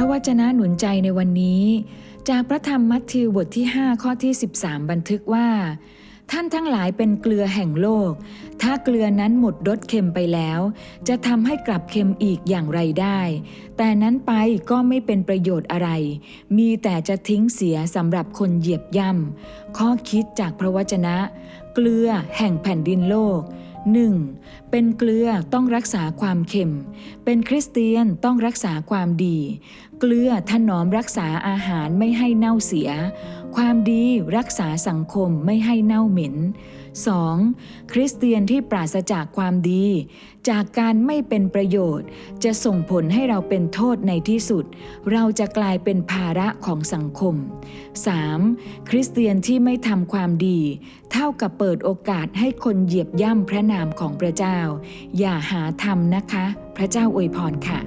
ระวจนะหนุนใจในวันนี้ จากพระธรรมมัทธิวบทที่ 5 ข้อที่ 13 บันทึกว่า ท่านทั้งหลายเป็นเกลือแห่งโลก ถ้าเกลือนั้นหมดรสเค็มไปแล้ว จะทำให้กลับเค็มอีกอย่างไรได้ แต่นั้นไปก็ไม่เป็นประโยชน์อะไร มีแต่จะทิ้งเสียสำหรับคนเหยียบย่ำข้อคิดจากพระวจนะ เกลือแห่งแผ่นดินโลก 1. เป็นเกลือต้องรักษาความเค็ม เป็นคริสเตียนต้องรักษาความดี เกลือถนอมรักษาอาหารไม่ให้เน่าเสีย ความดีรักษาสังคมไม่ให้เน่าเหม็น 2. คริสเตียนที่ปราศจากความดี จากการไม่เป็นประโยชน์ จะส่งผลให้เราเป็นโทษในที่สุด เราจะกลายเป็นภาระของสังคม 3. คริสเตียนที่ไม่ทำความดี เท่ากับเปิดโอกาสให้คนเหยียบย่ำพระนามของพระเจ้า อย่าหาทำนะคะ พระเจ้าอวยพรค่ะ